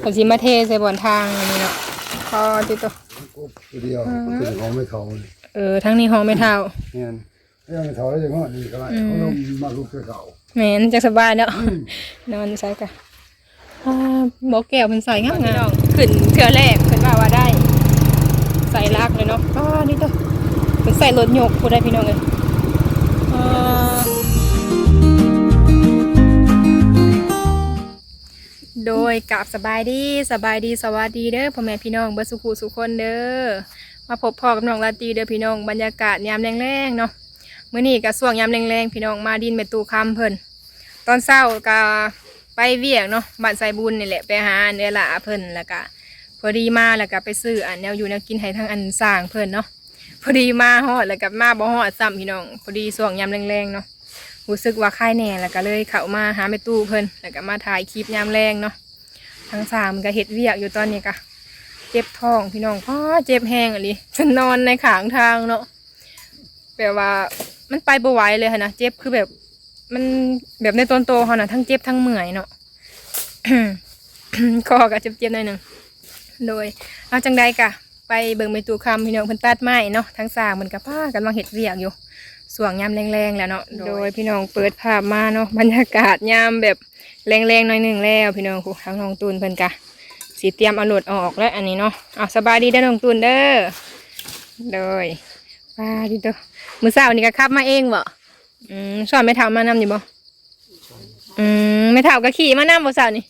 เขาสิมาเทใส่บอนทางอันนี้เนาะพอติดตัวกบตัวเดียวเป็นของไม่เท่าเลยเออทั้งนี้ห้องไม่เท่า เนี่ยเรื่องไม่เท่าแล้วจะงอดีก็ได้เขาลงมาลุกเก่าแม่นจะสบายเนาะนอนใส่กันอ่าบอกแก้วเพิ่นใส่งามงามขึ้นเทื่อแรกเพิ่นว่าว่าได้ ใส่ลากเลยเนาะอ๋อนี่ตัวเพิ่นใส่รถยกผู้ได้พี่น้องเอ้ยอ่า โดยกับสบายดีสบายดีสวัสดีเด้อพ่อแม่พี่น้องเบิดสุขุสุขคนเด้อมาพบพ่อกับน้องลาตีเด้อพี่น้องบรรยากาศยามแรงๆเนาะมื้อนี้ก็ช่วงยามแรงๆพี่น้องมาดินไปตู้คำเพิ่นตอนเช้าก็ไปเวียกเนาะบ้านไซบุญนี่แหละไปหาเนื้อละเพิ่นแล้วก็พอดีมาแล้วก็ไปซื้ออันแนวอยู่แนวกินให้ทั้งอันสร้างเพิ่นเนาะพอดีมาฮอดแล้วก็มาบ่ฮอดซ้ำพี่น้องพอดีช่วงยามแรงๆเนาะ รู้สึกว่าค่ายแน่แล้วก็เลยเข้ามาหาแม่ตู้เพิ่นแล้วก็มาถ่ายคลิปยามแรงเนาะทั้งสามก็เฮ็ดเวียกอยู่ตอนนี้ก็เจ็บท้องพี่น้องพ้อเจ็บแห้งอะลิฉันนอนในขางทางเนาะแบบว่ามันไปบ่ไหวเลยค่ะนะเจ็บคือแบบ มันแบบในตอนโตเขานะทั้งเจ็บทั้งเมื่อยเนาะคอก็เจ็บๆหน่อยหนึ่งโดยเอาจังใดกะ ไปเบิ่งไปตูคำพี่น้องเพิ่นตัดไม้เนาะทั้งสามมันกับผ้ากำลังเห็ดเวียกอยู่ ส่วงยามแรงๆแล้วเนาะโดยพี่น้องเปิดภาพมาเนาะบรรยากาศยามแบบแรงๆหน่อยหนึ่งแล้ว พี่น้องครูทั้งน้องตูนเพิ่นกะสีเตรียมเอารถออกแล้วอันนี้เนาะเอาสบายดีเด้อน้องตูนเด้อโดยป้าดิโตมือสาวนี่ก็ขับมาเองบ่อืมสอนไม่เท่ามานำอยู่บ่อืมไม่เท่าก็ขี่มานำบ่สาวนี่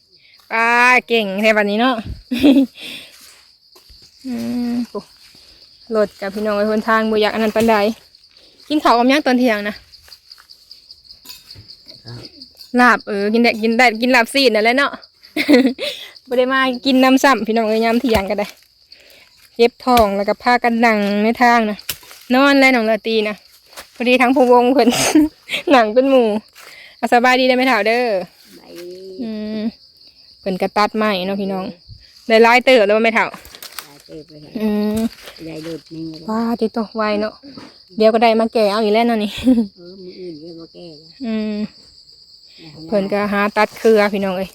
ป้าเก่งแท้บัดนี้เนาะอืมโอ้รถกับพี่น้องไอ้คนทางบ่อยากอันนั้นปานใด กินข้าวกับหยังตอนเที่ยงนะลาบเออกินได้กินได้กินลาบซีดนั่นแหละเนาะบ่ได้มากินน้ำซ้ำพี่น้องเอ้ยยามเที่ยงก็ได้เจ็บท้องแล้วก็พากันนั่งในทางนะนอนแล้วน้องลาตรีนะพอดีทั้งผู้วงเพิ่นหนังเป็นหมู่อาสบายดีได้ไหมถาวเด้อใบอืมเพิ่นกระตัดไม้เนาะพี่น้องได้หลายเติบแล้วว่าไม่เท่าลายเติบเลยอืมยายดูดนี่เลยว้าติดตัวไวเนาะ เดี๋ยวก็ได้มาแก่เอาอีกแล้วเนาะนี่ เออมืออื่นเรียกว่าแก้เลยอืมเพิ่นก็หาตัดเครือพี่น้องเอ้ย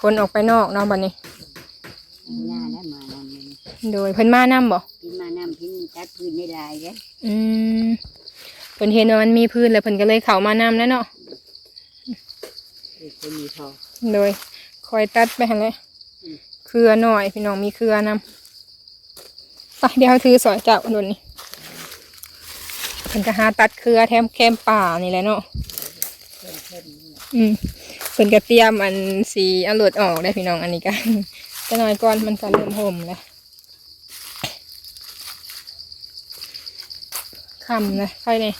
คนออกไปนอกเนาะบัดนี้ หน้าแล้วมานำมันโดยเพิ่นมานํบ่พินมานำพินตัดพื้นได้ลายเลยอืมเพิ่นเห็นว่ามันมีพื้นแล้วเพิ่นก็เลยเข้ามานํแล้วเนาะคือคนมีทอง โดยคอยตัดไปหั่นแหละเครือหน่อยพี่น้องมีเครือนำไปเดี๋ยวเขาถือสอยเจ้าโดนนี่ เพิ่นก็หาตัดเครือแถมแคมป่านี่แหละเนาะอืมเพิ่นก็เตรียมอันสีเอารถออกได้พี่น้องอันนี้ก็จะน้อยก่อนมันก็เริ่มห่มแล้วคำเลยใครเนี่ย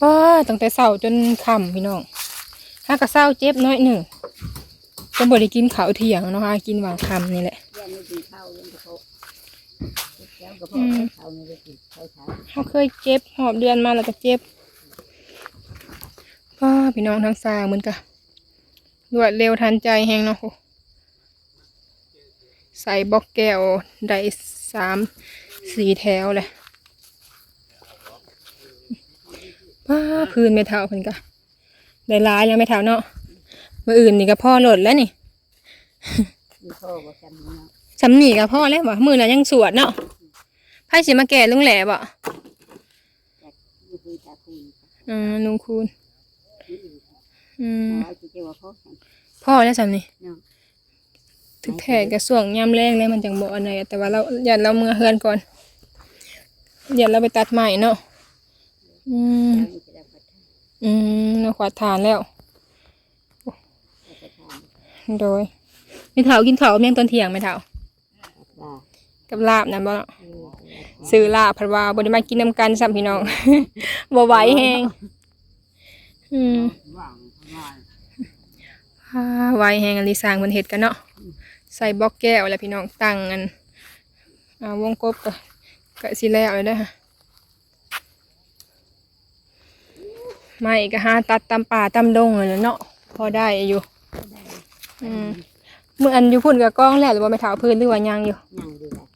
ว้าตั้งแต่เช้าจนคำพี่น้องถ้าก็เช้าเจ็บน้อยหนึ่งจนบ่ได้กินข้าวเที่ยงเนาะฮะกินหวานคำนี่แหละ กินข้าวยังกระเพาะเจ้ากระเพาะเขาไม่ได้กินข้าวเช้าเขาเคยเจ็บหอบเดือนมาแล้วก็เจ็บว้าพี่น้องทั้งสามเหมือนกันรวดเร็วทันใจแหงเนาะโหใส่บล็อกแก้วได้สามสี่แถวเลยว้าพื้นไม่เท่าเพิ่นกะได้หลายแล้วไม่เท่าเนาะมืออื่นนี่ก็พ่อโหลดแล้วนี่มีพ่อก็จำเนาะสำนีกับพ่อแล้วบ่มือน่ะยังสวดเนาะ ไพ่สิมาแก่ลุงแหล่บ่จากมีคุยตาคุยอืมลุงคูณอืมเอาจะเจ้าว่าพ่อพ่อแล้วสำนี่เนาะถึกแท้กระส่วงยามแรงเลยมันจังบ่อันไหนแต่ว่าเราอย่าเราเมื่อเฮือนก่อนอย่าเราไปตัดใหม่เนาะอืมเจ้านี่จะได้พัฒนาอืมเราขวาดทานแล้ว พัฒนาโดยไม่เถากินข้าวเมี่ยงตอนเที่ยงไม่เถาว่า กับลาบนะบ่เออซื้อลาบเพราะว่าบ่ได้มากินน้ำกันซ้ำพี่น้อง บ่ไหวแฮงอืมอ่าไหวแฮงอันนี้สร้างบนเฮ็ดกันเนาะใส่บล็อกแก้วแล้วพี่น้องตั้งอันอ่าวงกบก็ก็สิแล้วเลยเด้อค่ะไม่ก็หาตัดตามป่าตามดงเลยเนาะพอได้อยู่อืมเมื่ออันอยู่พุ่นกับกล้องแล้วหรือว่าไม่เท้าพื้นหรือว่ายังอยู่นั่งดูแลอืม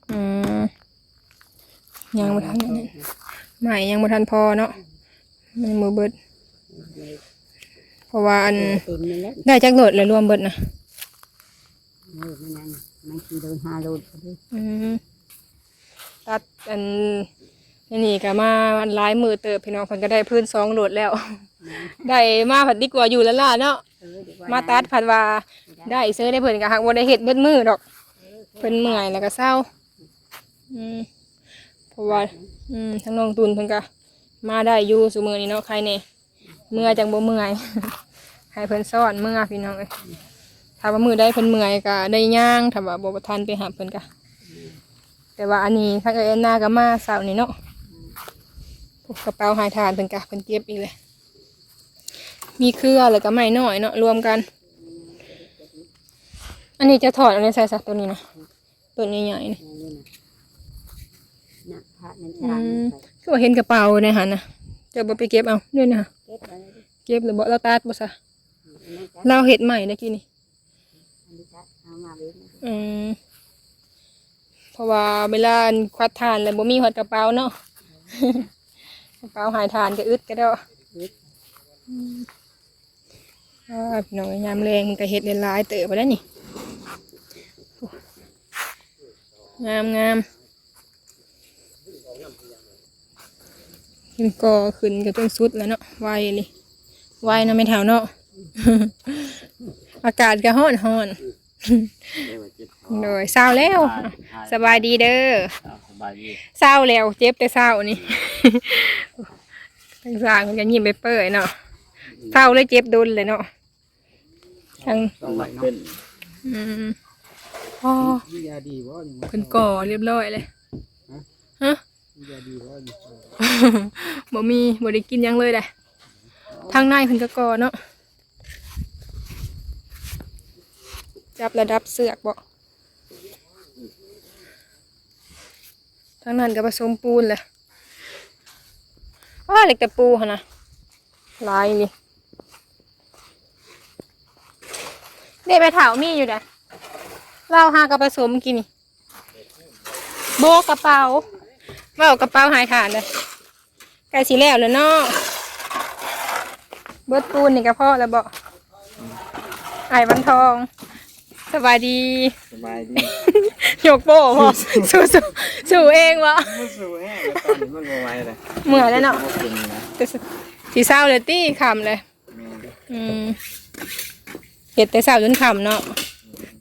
ยังบ่ทันอันนี้ไม่ยังบ่ทันพอเนาะมันมือเบิด เพราะว่าอันเต็มเลยแล้วได้จักโหลดเลยรวมเบิดนะมเออมันนั่นมันขี่โดนหาโลดพอดีอืมตัดอันนี่ก็มาหลายมือเติบพี่น้องเพิ่นก็ได้พื้นสองโหลดแล้ว ได้มาผัดดีกว่าอยู่แล้วล่ะเนาะเออเดี๋ยวมาตัดผัดว่าได้ซื้อได้เพิ่นก็หักบ่ได้เฮ็ดเบิดมือดอก เพิ่นเมื่อยแล้วก็เศร้า อืมเพ ราะว่าอืมทั้งน้องตุนเพิ่นก็มาได้อยู่ซุมื้อนี้เนาะใครแน่เมื่อจังบ่เมื่อยให้เพิ่นสอนเมื่อพี่น้องเอ้ยถ้าว่ามือได้เพิ่นเมื่อยก็ได้ย่างถ้าว่าบ่ทันไปหาเพิ่นก็แต่ว่าอันนี้ทั้งเอ้ยอันนาก็มาเช้านี้เนาะพวกกระเป๋าหายทานเพิ่นก็เพิ่นเก็บอีกเลยมีเครือแล้วก็ไม้น้อยเนาะรวมกัน อันนี้จะถอดอะไรใส่สักตัวนี้นะตัวใหญ่ๆนี่นี่นะนะ พระนั่นจางอืมไปก็เห็นกระเป๋าในหันนะเจะบ่ไปเก็บเอาด้วยนะเก็บไว้เลยดิเก็บหรือบ่เราตัดบ่ซะอันนี้จ้ะเราเห็ดใหม่ตะกี้นี่อันนี้จ้ะเอามาเว้นนะอืมเพราะว่าเวลาอันควัดทานแล้วบ่มีหอดกระเป๋าเนาะ กระเป๋าหายทานก็อึดก็ได้ว เก็บอ่าพี่น้องยามแรงมันก็เห็ดหลายๆเติบไปแล้วนี่งามงามขึ้น ก่อขึ้นก็ต้องสุดแล้วเนาะไวเลยไวเนาะไม่เท่าเนาะอากาศก็ฮ้อนฮ้อนโดยเศร้าแล้วสบายดีเด้อสบายดีเศร้าแล้วเจ็บแต่เศร้านี่ทั้งสางมันก็ยิ้มไปเปื่อยเนาะเศร้าเลยเจ็บดุนเลยเนาะทั้งต้องไหลเป็นอืมอ๋อมียาดีบ่นี่เป็นก่อเรียบร้อยเลยฮะมี ยาดีบ่นี่บ่มีบ่ได้กินหยังเลยเลยทางในเพิ่นก็กอเนาะจับระดับเสือกบ่ทางนั้นก็ผสมปูนเลยว้าเหล็กแต่ปูหนนะลายนี่เด็กไปถาวมีอยู่เด้เราหากระผสมกินนี่โบกกระเป๋า ว่าเอากระเป๋าหายฐานเลยใกล้สีแล้วเลยเนาะเบิดปูนนี่กระเพาะแล้วบ่ไอ้วันทอง สบายดี สบายดียกโป้พอสู้สู้สู้เองวะมันสวยแฮะตอนนี้มันบ่ไหวเลยเหมือนแล้วเนาะบ่เป็นนะแต่สีเศร้าเลยตี้คำเลยแม่นอืมเห็ดแต่เศร้าจนคำเนาะ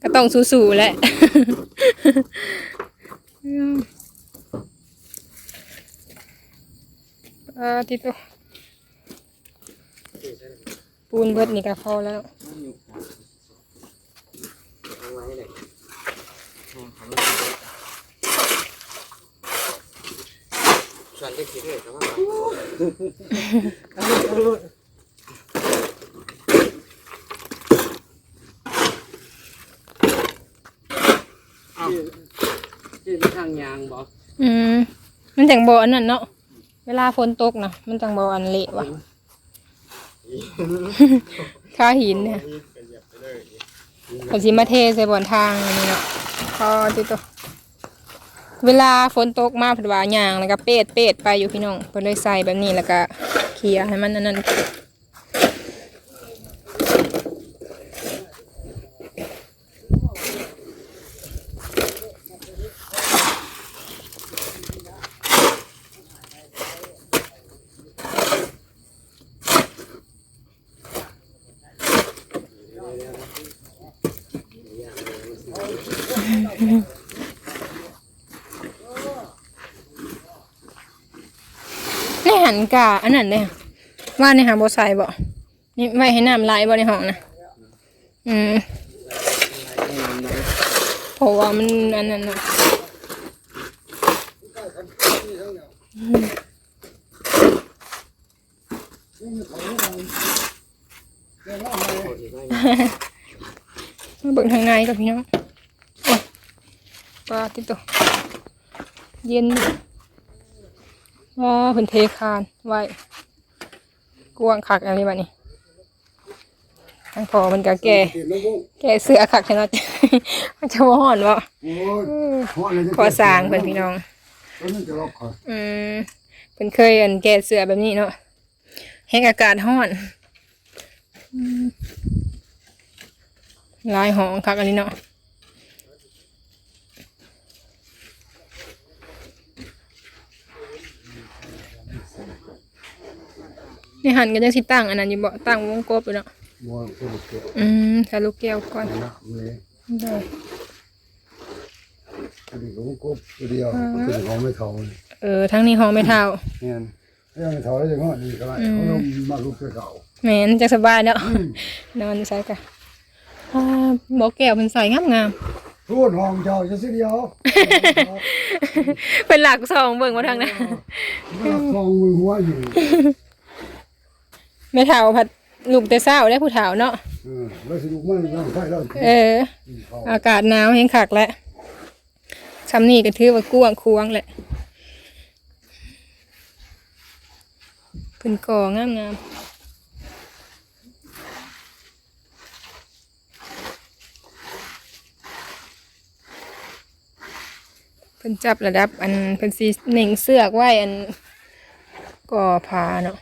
ก็ต้องสู้ๆแหละ อืมเออที่ตัวปูนเบิดนี่ก็พอแล้วมันอยู่เอาไว้เลยแห้งของส่วนเล็กสิเด้อครับว่าที่ทางยางบ่อืมมันจังบ่อันนั้นเนาะ เวลาฝนตกนะมันจังบ่อันเละว่ะข้าหินเนี่ยผมสิมาเทใส่บอนทางอันนี่เนาะพอติโตเวลาฝนตกมาผัดวาหยางแล้วก็เปดเปดไปอยู่พี่น้องเพิ่นเลยใส่แบบนี้แล้วก็เคลียให้มันนั่นนั้นใน หันกาอันนั้นเลยว่าในหาบ่ใส่บ่นี่ไว้ให้น้ำไหลบ่ในห้องนะอืมเพราะว่ามันอันนั้นนะมาเบิ่งทางในกับพี่น้องโอ้ยปลาติดตัวเย็น ว้าเพิ่นเทคานไว้กวางคักอะไรบ้านี้ทางพอมันก็แก่เก็บแล้วบ่แก่เสื้อคักชนะมันจะว่าห่อนวะโอ้ยฮ้อนเลยจะขอสร้างเพิ่นพี่น้องแล้วมันจะล็อกคออืมเพิ่นเคยอันแก่เสื้อแบบนี้เนาะแห้งอากาศห้อนอืมลายหองคักอันนี้เนาะ นี่หันก็ยังสิตั้งอันนั้นอยู่บ่ตั้งวงกบอยู่เนาะบัวตัวเกี่ยวอืมใส่ลูกแก้วก่อนนะเลยได้อันนี้ก็กบตัวเดียวตัวของไม่เท่าเลยเออทั้งนี้ห้องไม่เท่าเนี่ยเรื่องไม่เท่าแล้วจะงอดีก็ได้เขาลงมาลุกเก่าแม่นจะสบายเนาะนอนใส่กะอ่าบ่แก้วเพิ่นใส่งามพูดห้องเจ้าจะสิเดียวๆเป็นหลักสองเบิ่งมาทางนั้นฟองมือหัวอยู่ ไม่เท่าผัดลูกแต่เช้าได้ผู้เฒ่าเนาะเออแล้วสิลูกมันนั่งไฟแล้วเออ อากาศหนาวแห้งคักแล้วซำนี้ก็ถือว่ากว้างควางแหละเพิ่นก่องามๆเพิ่นจับระดับอันเพิ่นสีเหน่งเสือกไว้อันก่อผาเนาะ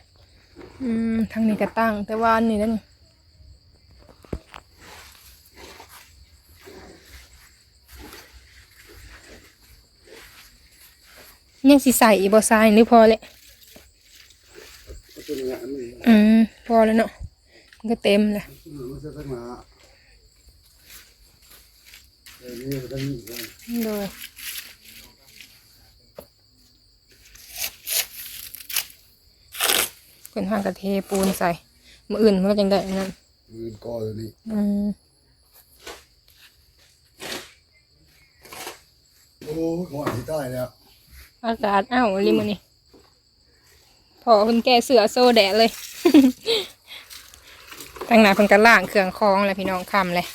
อืมทางนี้ก็ตั้ง แต่ว่าอันนี่นั่นยังสิใส่อีกบ่ทรายหรือพอเลยตัวนี้มันอืม พอแล้วเนาะ มันก็เต็มเลยมันจะตั้งมาเดี๋ยวนี้มันจะมีโดย เพิ่นห่างกระเทปูนใส่มืออื่นมันก็จังได้อันนั้นมือก่อตัวนี้อืมโอ้หัวที่ใต้แล้วอากาศอ้าวลิมันนี่พอคุณแก่เสือโซแดดเลยตั้งหน้าเพิ่นก็ล่างเครื่องคองแล้วพี่น้องคำเลย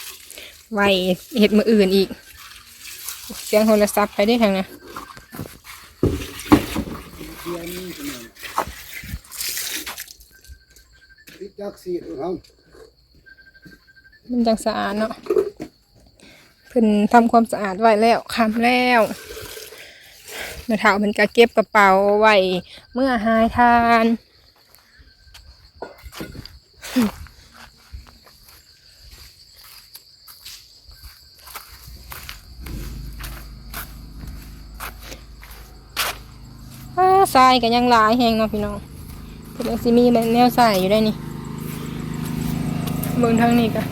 ไว้เห็ดมืออื่นอีก เสียงโทรศัพท์ไปได้ทางนะ เทียนนี่เป็นไงติด จักสีตัวเขามันจังสะอาดเนาะเพิ่นทำความสะอาดไว้แล้วคำแล้วแม่เฒ่าเพิ่นก็เก็บกระเป๋าไว้เมื่อหายทานทรายก็ยังหลายแหงเนาะพี่น้องเพิ่นสิมีแนวใส่อยู่ได้นี่ เบิ่งทางนี้ก็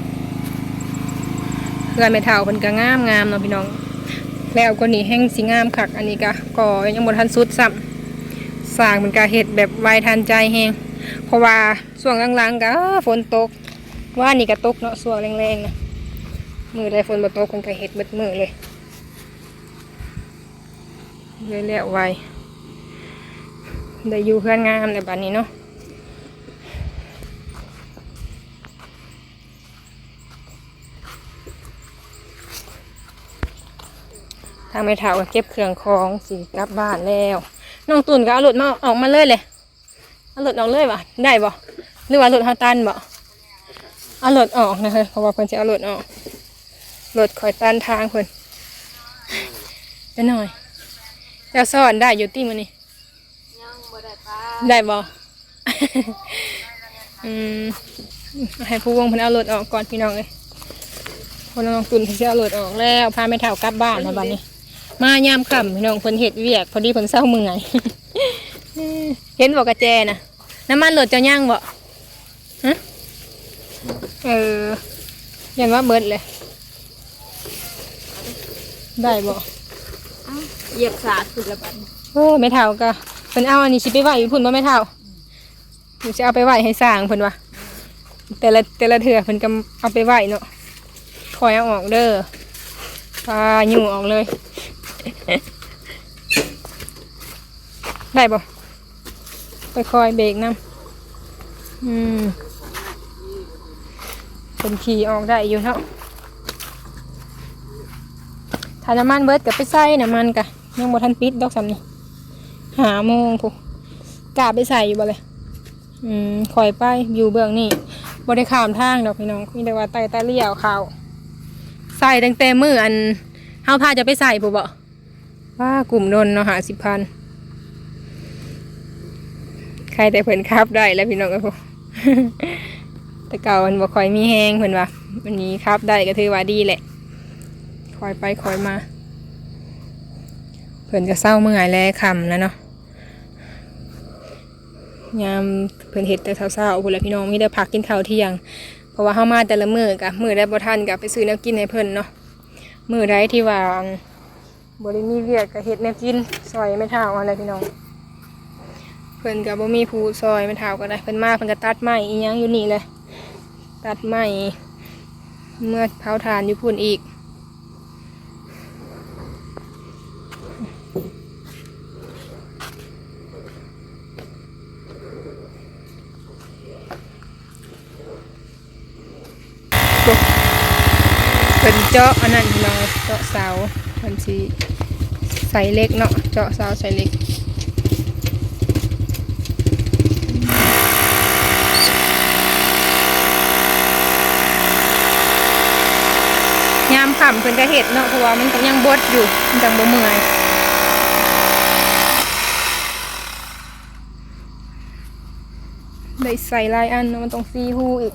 เพื่อนไม่เท่าเพิ่นก็งามงามเนาะพี่น้อง แล้วก็นี่แห้งสิงามคักอันนี้ก็ก่อยังบ่ทันสุดซ้ำสร้างมันก็เฮ็ดแบบไวทันใจแฮงเพราะว่าช่วงหลังๆก็ฝนตก ว่านี่ก็ตกเนาะช่วงแรงๆนะมือใดฝนบ่ตกเพิ่นก็เฮ็ดเบิดมือเลยเลยแล้วไวได้อยู่เพื่อนงามในบ้านนี้เนาะางไม่เท่าก็เก็บเครื่องของสิกลับบ้านแล้วน้องตุ่นก็เอารถมาออกมาเลยเลยเอารถออกเลยวะได้บ่หรือว่ารถเฮาตันบ่เอารถออกนะเฮ้ยเพราะว่าเพิ่นจะเอารถออกรถคอยตันทางเพิ่นไปหน่อยจะสอนได้อยู่ที่มื้อนี้ยังบ่ได้ปลาได้บ่อืมให้ผู้วงเพิ่นเอารถออกก่อนพี่น้องเลยคนน้องตุนเพิ่นสิเอารถออกแล้วพาแม่เฒ่ากลับบ้านแล้วบัดนี้ มายามค่ำพี่น้องเพิ่นเฮ็ดเวียก พอดีเพิ่นเศร้าเมื่อยเห็นบ่กระแจน่ะน้ำมันรถเจ้าย่างบ่ฮะเออยันว่าเบิดเลย ได้บ่เหยียบสาดขึ้นแล้วบัดนี้โอ้ไม่เท่าก็เพิ่นเอาอันนี้สิไปไหวอยู่พุ่นบ่ไม่เท่าหนูจะเอาไปไหวให้สร้างเพิ่นว่าแต่ละแต่ละเถื่อเพิ่นก็เอาไปไหวเนาะคอยเอาออกเด้อปลาอยู่ออกเลย ได้บ่ค่อยๆเบรกน้ำอืมเป็นขี่ออกได้อยู่เนาะถ้าน้ำมันเบิดก็ไปใส่น้ำมันกะยังบ่ทันปิดดอกสำนี่หาโมงผู้กาไปใส่อยู่บ่เลยอืมคอยไปอยู่เบื้องนี่บ่ได้ข้ามทางดอกพี่น้องมีแต่ว่าไต่ตาเลี่ยวเขาใส่ตั้งแต่มืออันเฮาพาจะไปใส่ผู้บ่ ว่ากลุ่มนนเนาะหาสิบพันใครแต่เพิ่นครับได้แล้วพี่น้องเอ้ยพวกแต่เก่ามันบ่ค่อยมีแฮงเพิ่นว่าวันนี้ครับได้ก็ถือว่าดีแหละคอยไปคอยมา เพิ่นก็เศร้าเมื่อยแล้วคำแล้วเนาะยามเพิ่นเฮ็ดแต่เช้าๆพุ่นละพี่น้องมีแต่พักกินข้าวเที่ยง เพราะว่าเฮามาแต่ละมื้อกะมื้อใดบ่ทันก็ไปซื้อแนวกินให้เพิ่นเนาะมื้อใดที่ว่า บ่ได้มีเวียกก็เฮ็ดแนวกินซอยแม่เฒ่าอะไรพี่น้อง เพิ่นก็บ่มีผู้ซอยแม่เฒ่าก็ได้เพิ่นมาเพิ่นก็ตัดไม้อีหยังอยู่นี่เลย ตัดไม้เมื่อเผาถ่านอยู่พุ่นอีกเป็นเจาะอันนั้นพี่น้องเจาะเสาันสีใส่เล็กเนาะเจาะเสาใส่เล็กยามค่ำเพิ่นก็เห็ดเนาะเพราะว่ามันก็ยังบดอยู่มันจังบ่เมื่อยได้ใส่ลายอันมันต้องซีหูอีก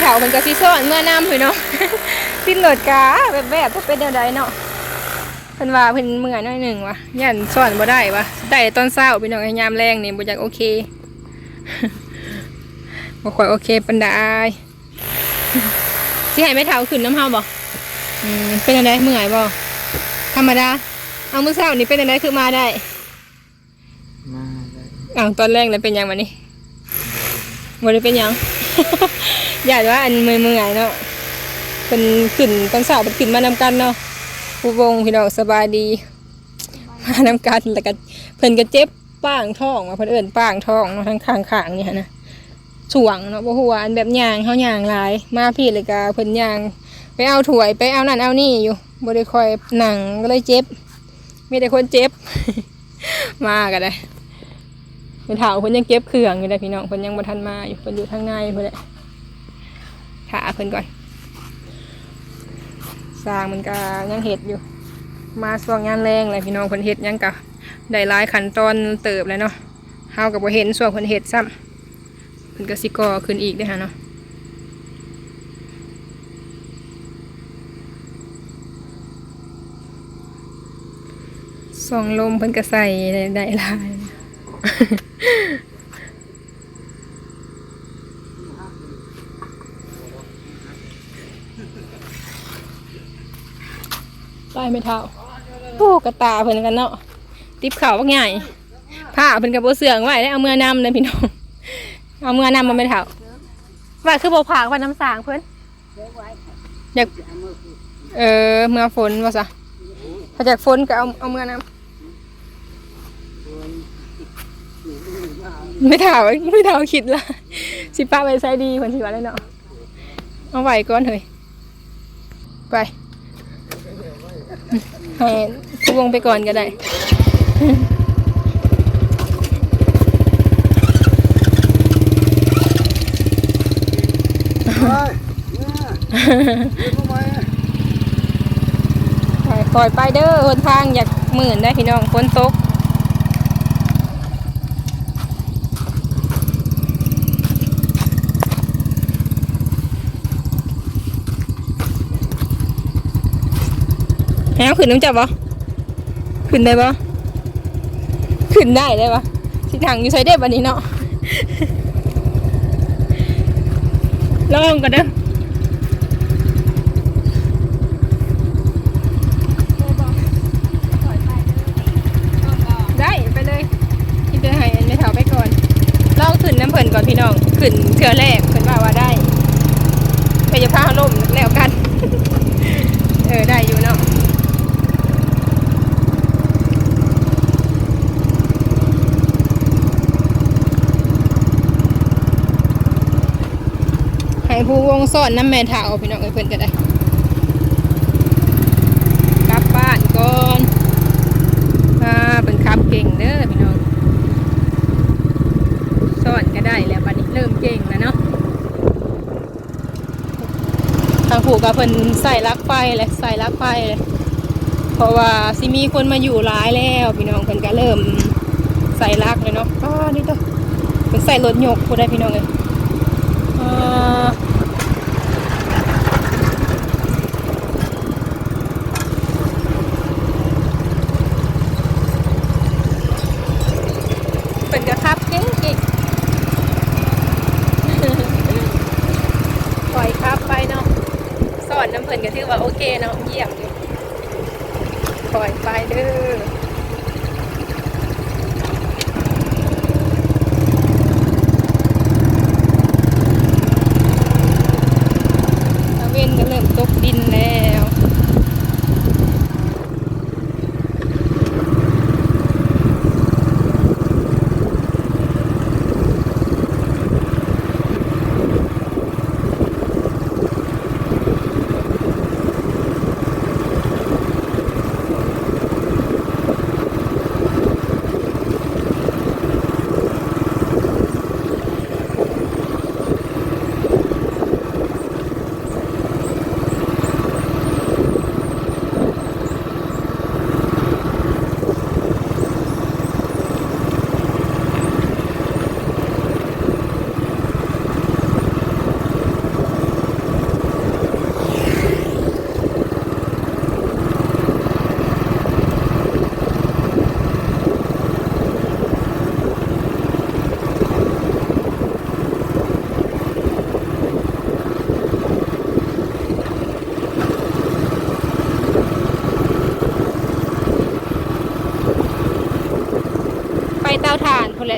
ไม่ เถามันก็ซิซ้อนเมื่อน้ำพี่เนาะ สิ้นโหลดกาแบบแบบก็เป็นเดือดใดเนาะเพิ่นว่าเพิ่นเมื่อยหน้อยหนึ่งวะยันสอนบ่ได้วะได้ตอนเช้าพี่น้องไอ้ยามแรงนี่บ่อยากโอเคบ่ค่อยโอเคปานใดสิให้ไม่เท่าขึ้นน้ำเฮาบ่อืมเป็นอะไรเมื่อยบ่ธรรมดา เอามื้อเช้านี่เป็นอะไรคือมาได้ มาเลยอ้าวตอนแรกแล้วเป็นหยังวะนี่บ่ได้เป็นหยัง อยากว่าอันเมื่อยๆเนาะเป็นขึ้นตอนเช้าเป็นขึ้นมานำกันเนาะผู้วงพี่น้องสบายดีมานำกันแล้วก็เพิ่นก็เจ็บป้างท้องว่าเพิ่นเอิ้นป้างท้องเนาะทั้งข้างๆนี่หั่นนะช่วงเนาะบ่ฮู้ว่าอันแบบย่างเฮาย่างหลาย มาพี่เลยก็เพิ่นย่าง ไปเอาถ้วยไปเอานั่นเอานี่อยู่บ่ได้คอยหนังก็เลยเจ็บมีแต่คนเจ็บ มาก็ได้เป็นเถาเพิ่นยังเก็บเครื่องอยู่เลยพี่น้องเพิ่นยังบ่ทันมาอยู่เพิ่นอยู่ทางในเพิ่นแหละ ถาเพิ่นก่อน สร้างมันก็ยังเฮ็ดอยู่ มาช่วงงานแรงเลยพี่น้องเพิ่นเฮ็ดยังกะได้หลายขั้นตอนเติบเลยเนาะเฮาก็บ่เห็นช่วงเพิ่นเฮ็ดซ้ำเพิ่นก็สิก่อขึ้นอีกด้ฮะเนาะส่องลมเพิ่นก็ใส่ได้ได้หลาย ไปไม่เท่าโอ้กระตาเพิ่นกันเนาะติบเข่าวบักใหญ่ผ้าเพิ่นกับโบเสืองไว้ได้เอาเมื่อนำเลยพี่น้องเอาเมื่อนำมาไม่เท่าว่าคือโบผากว่าน้ำสางเพิ่นอยากเออเมื่อฝนว่าซะถ้าจากฝนก็เอาเอาเมื่อนำไม่เท่าไม่เท่าคิดละสิป้าไปใส่ดีเพิ่นสิว่าได้เนาะเอาไหวก่อนเถอะไป ให้ผู้วงไปก่อนก็ได้ไปเนี่ยเดี๋ยวเข้ามาไปปล่อยไปเด้อหนทางอยากหมื่นได้พี่น้องฝนตก แฮวขึ้นน้ำจับบ่ขึ้นได้บ่ขึ้นได้ได้บ่สิทางอยู่ไซเดบันนี้เนาะลองกันเด้อ วงซ้อนน้ำแม่เถาพี่น้องเอ้เพื่นก็ได้กลับบ้านก่อนอ่าเพิ่นขับเก่งเด้อพี่น้องซ่อนก็ได้แล้วบันี้เริ่มเก่งแล้วเนาะทางผูกกับเพิ่นใส่ลักไปเลยใส่ลักไปเลยเพราะว่าซิมีคนมาอยู่ร้ายแล้วพี่น้องเพิ่นก็เริ่มใส่ลักเลยเนาะอ้านี่ตัวเพิ่นใส่รถยกผู้ได้พี่น้องเลย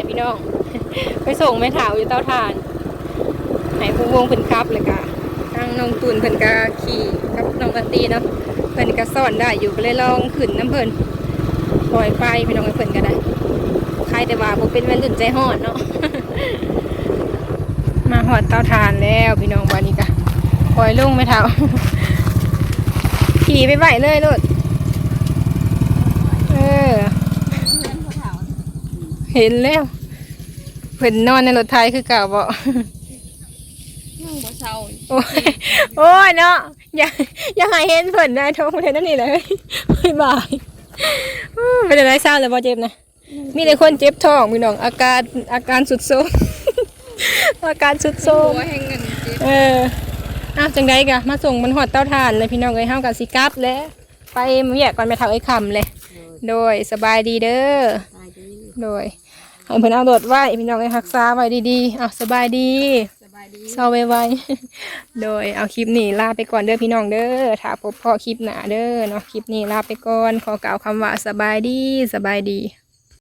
ละพี่น้อง ไปส่งแม่ถาวอยู่เตาถ่านให้ผู้วงเพิ่นครับเลยกะทางน้องตุนเพิ่นกะขี่กับน้องกันตีเนาะเพิ่นก็ซ่อนได้อยู่ก็เลยลองขึ้นน้ำเพิ่นปล่อยไปพี่น้องเพิ่นก็ได้ใครแต่ว่าบ่เป็นวัยรุ่นใจฮอดเนาะมาหอดเตาถ่านแล้วพี่น้องวันนี้กะปล่อยลุงแม่ถาวขี่ไปไหวเลยลูกเออ เห็นแล้ว พิ่นนอนในรถไทยคือเก่าบ่ยังบ่เศร้าโอ้ยโอ้ยเนาะอย่าอย่าให้เห็นเพิ่นได้ท้องเพิ่นนั่นนี่เลยบ๊ายบายอู้เป็นอะไรเศร้าแล้วบ่เจ็บนะมีแต่คนเจ็บท้องพี่น้องอาการอาการสุดโทรมอาการสุดโทรมหัวแห่งเงินเจ็บเอออ้าวจังไดกะมาส่งมันหอดเต้าถ่านเลยพี่น้องเอ้ยเฮากับสิกลับแล้วไปเมียก่อนไปเท่าไอ้คำเลย โดยสบายดีเด้อตายดีโดย ให้เพิ่นเอาโดดไว้พี่น้องให้รักษาไว้ดีๆเอาสบายดีสบายดีเศร้าไว้ๆโดยเอาคลิปนี้ลาไปก่อนเด้อพี่น้องเด้อถ้าพบพอคลิปหน้าเด้อเนาะคลิปนี้ลาไปก่อนขอกล่าวคำว่าสบายดีสบายดี